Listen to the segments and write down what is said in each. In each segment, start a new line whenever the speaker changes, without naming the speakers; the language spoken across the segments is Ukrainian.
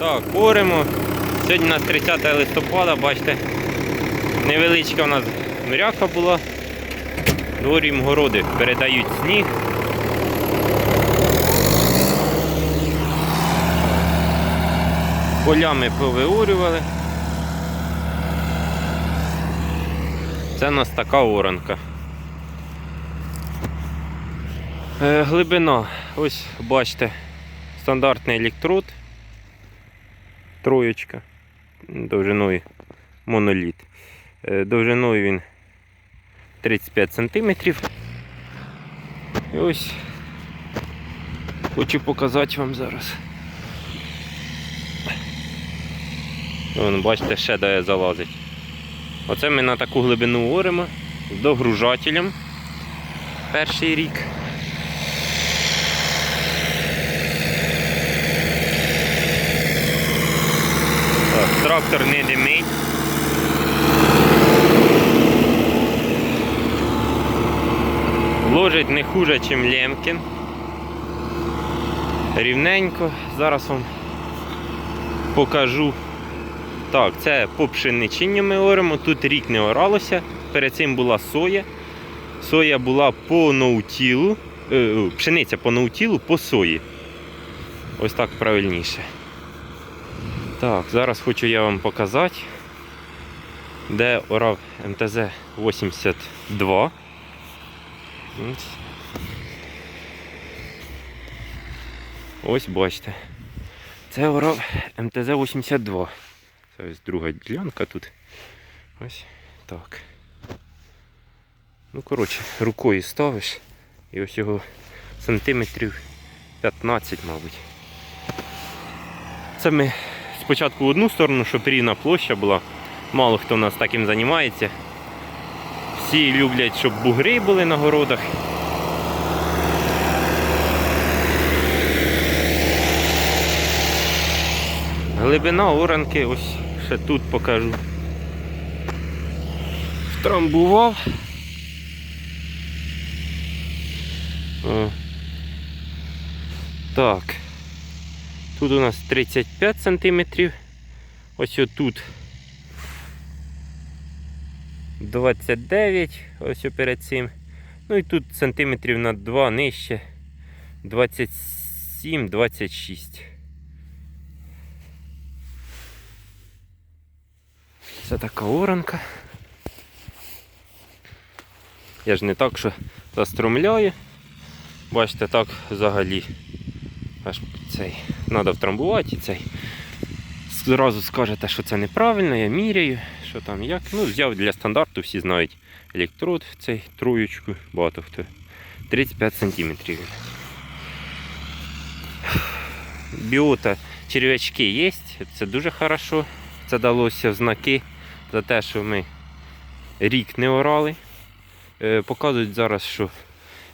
Так, оремо. Сьогодні у нас 30 листопада, бачите, невеличка у нас мряка була. Дворім городи передають сніг. Полями повиорювали. Це у нас така оранка. Е, глибина. Ось бачите, стандартний електрод. Троєчка. Довжиною моноліт. Е, довжиною він 35 см. І ось хочу показати вам зараз. Вон, бачите, ще де залазить. Оце ми на таку глибину оремо з догружателем. Перший рік. Трактор не димить. Ложить не хуже, ніж Лемкін. Рівненько. Зараз вам покажу. Так, це по пшеничині ми оремо. Тут рік не оралося. Перед цим була соя. Соя була по ноутілу. Е, пшениця по ноутілу по сої. Ось так правильніше. Так, зараз хочу я вам показати, де орав МТЗ 82. Ось. Бачите. Це орав МТЗ 82. Це ось друга ділянка тут. Ось так. Ну, коротше, рукою ставиш і ось його сантиметрів 15, мабуть. Це ми спочатку в одну сторону, щоб рівна площа була. Мало хто в нас таким займається. Всі люблять, щоб бугри були на городах. Глибина оранки, ось ще тут покажу. Втрамбував. О. Так. Тут у нас 35 сантиметрів. Ось отут 29, ось перед цим. Ну і тут сантиметрів на 2 нижче. 27-26. Це така оранка. Я ж не так, що застромляю. Бачите, так взагалі. Аж цей. Треба втрамбувати цей. Зразу скажете, що це неправильно, я міряю, що там як. Ну, взяв для стандарту, всі знають електрод, цей троєчку, багато хто. 35 см. Біота, черв'ячки є, це дуже хорошо. Це далося в знаки за те, що ми рік не орали. Е, показують зараз, що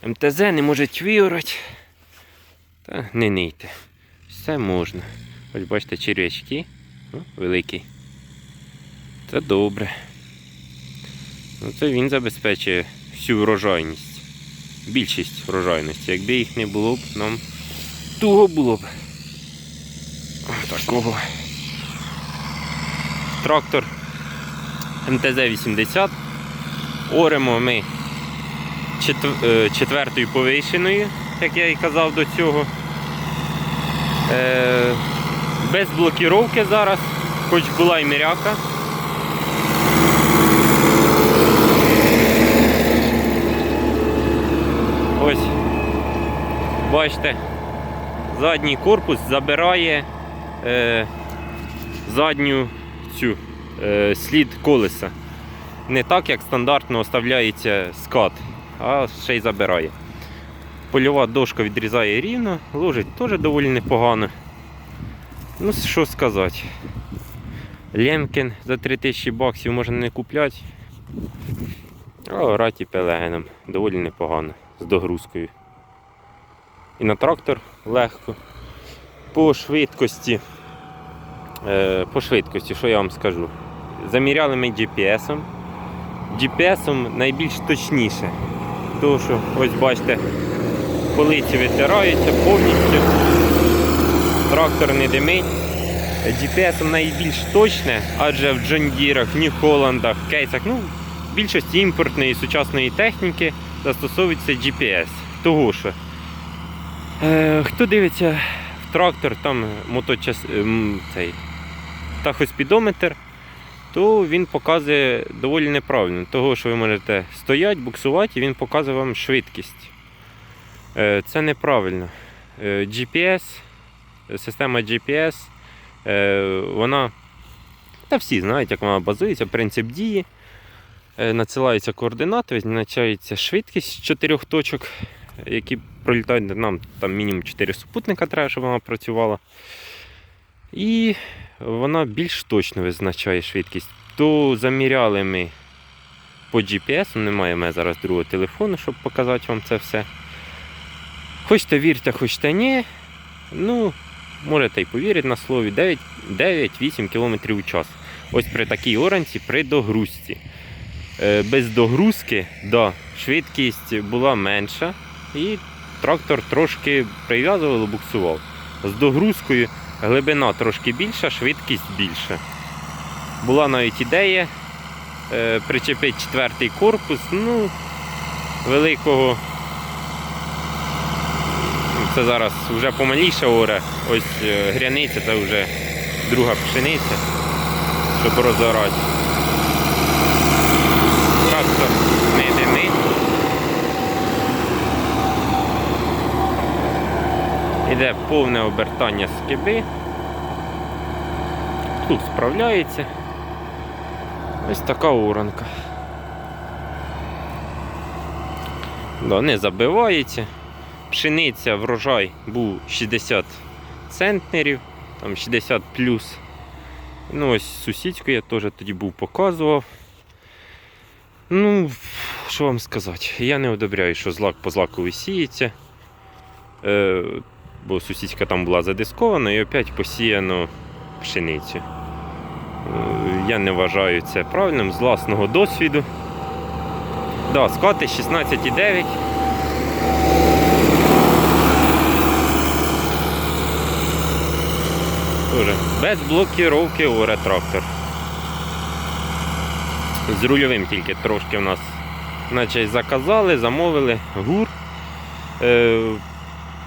МТЗ не може виорати. Та не нийте. Все можна. Ось бачите, черв'ячки. Великий. Це добре. Ну, це він забезпечує всю врожайність. Більшість врожайності. Якби їх не було б, нам туго було б. Такого. Трактор МТЗ-80. Оремо ми е, четвертою повишеною, як я і казав до цього. Е, без блокіровки зараз, хоч була і міряка. Ось, бачите, задній корпус забирає е, задню цю е, слід колеса. Не так, як стандартно оставляється скат, а ще й забирає. Польова дошка відрізає рівно, ложить теж доволі непогано. Ну, що сказати. Лемкін за 3000 баксів можна не купляти. А орати пелегеном доволі непогано з догрузкою. І на трактор легко. По швидкості. Е, по швидкості, що я вам скажу? Заміряли ми GPS-ом. GPS-ом найбільш точніше. Тому що, ось бачите, полиці витираються повністю. Трактор не димить. GPS найбільш точне, адже в Джондірах, Нью-Холландах, кейсах, ну, в більшості імпортної сучасної техніки застосовується GPS. Того що, е, хто дивиться в трактор, там моточас, ем, цей, тахоспідометр, то він показує доволі неправильно. Того, що ви можете стояти, буксувати, і він показує вам швидкість. Е, Це неправильно. Е, GPS, система GPS, е, вона. Та всі знають, як вона базується, принцип дії. Надсилаються координати, визначається швидкість чотирьох точок, які пролітають нам там мінімум 4 супутника треба, щоб вона працювала. І вона більш точно визначає швидкість. То заміряли ми по GPS, немає в мене зараз другого телефону, щоб показати вам це все. Хочете вірте, хочете ні. Ну, можете й повірити на слові 9 9-8 км у час. Ось при такій оранці при догрузці. Е, Без догрузки, да, швидкість була менша і трактор трошки прив'язував, буксував. З догрузкою глибина трошки більша, швидкість більша. Була навіть ідея е, причепити четвертий корпус, ну, великого. Це зараз вже помаліше оре. Ось е, гряниця, це вже друга пшениця, щоб розорати. Трактор не димить. Іде повне обертання скиби. Тут справляється. Ось така уранка. Да, не забивається. Пшениця врожай був 60 центнерів, там 60 плюс. Ну ось сусідську я теж тоді був показував. Ну, що вам сказати, я не одобряю, що злак по злакові сіється. Е, бо сусідська там була задискована і опять посіяно пшеницю. Е, я не вважаю це правильним з власного досвіду. Да, скати 16,9. Тоже без блокіровки оре трактор. З рульовим тільки трошки в нас наче заказали, замовили гур. Е,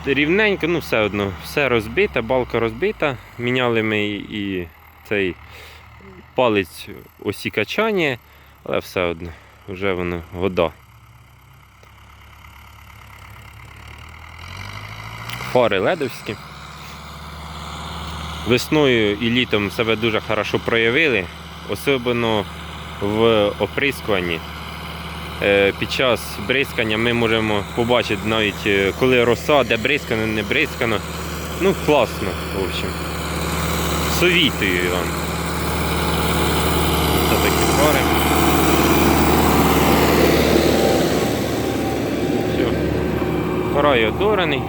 рівненько, ну все одно, все розбите, балка розбита. Міняли ми і цей палець осі качання, але все одно, вже воно вода. Фари ледовські. Весною і літом себе дуже хорошо проявили, особливо в оприскуванні. Е, Під час бризкання ми можемо побачити навіть е, коли роса, де бризкано, не бризкано. Ну, класно, в общем. Совітую вам. Це такі фари. Все. Край одораний.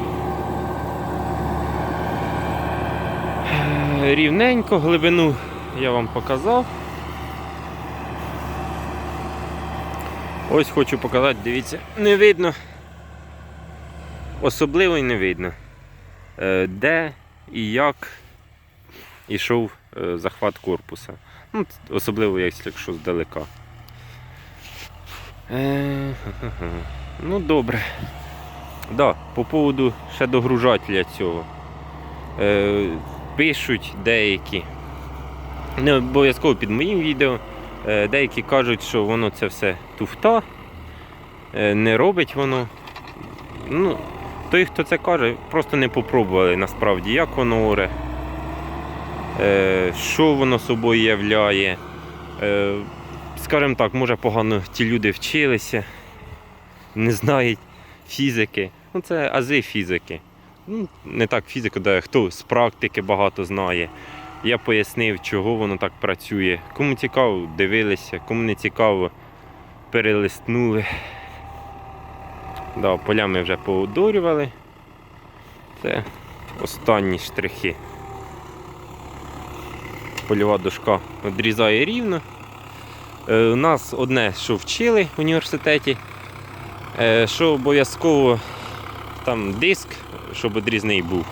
Рівненько, глибину я вам показав. Ось хочу показати, дивіться, не видно. Особливо і не видно, е, де і як ішов е, захват корпуса. Ну, особливо якщо здалека. Е. Ну добре. Да, по поводу ще догружателя цього. Пишуть деякі. Не обов'язково під моїм відео. Е, Деякі кажуть, що воно це все туфта, е, не робить воно. Ну, той, хто це каже, просто не попробували насправді, як воно оре, е, що воно собою являє. Скажімо так, може погано ті люди вчилися, не знають фізики. Ну, це ази фізики. Ну, не так фізику, де хто з практики багато знає. Я пояснив, чого воно так працює. Кому цікаво, дивилися, кому не цікаво, перелистнули. Да, поля ми вже поодорювали. Це останні штрихи. Польова дошка відрізає рівно. Е, у нас одне, що вчили в університеті, е, що обов'язково там диск, щоб відрізний був.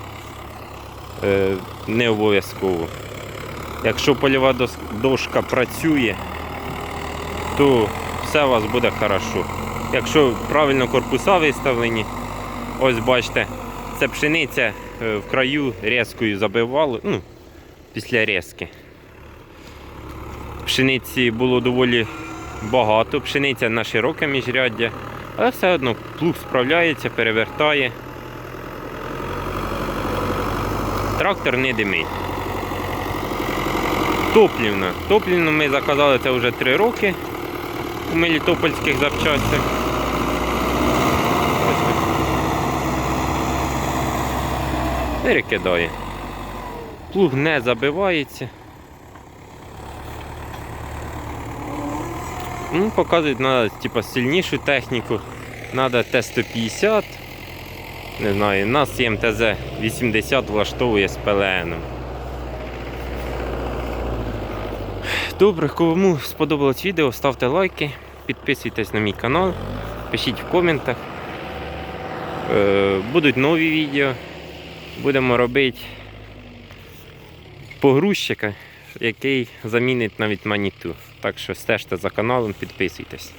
Е, не обов'язково. Якщо польова дошка працює, то все у вас буде хорошо. Якщо правильно корпуса виставлені, ось бачите, це пшениця е, в краю різкою забивало, ну, після різки. Пшениці було доволі багато, пшениця на широке міжряддя, але все одно плуг справляється, перевертає. Трактор не димить. Топлівна. Топлівну ми заказали це вже 3 роки у Мелітопольських запчастях. Перекидає. Плуг не забивається. Ну, показують, треба типа, сильнішу техніку. Треба Т-150. Не знаю, нас МТЗ-80 влаштовує з ПЛН. Добре, кому сподобалось відео, ставте лайки, підписуйтесь на мій канал, пишіть в коментах. Е, Будуть нові відео. Будемо робити погрузчика, який замінить навіть маніту. Так що стежте за каналом, підписуйтесь.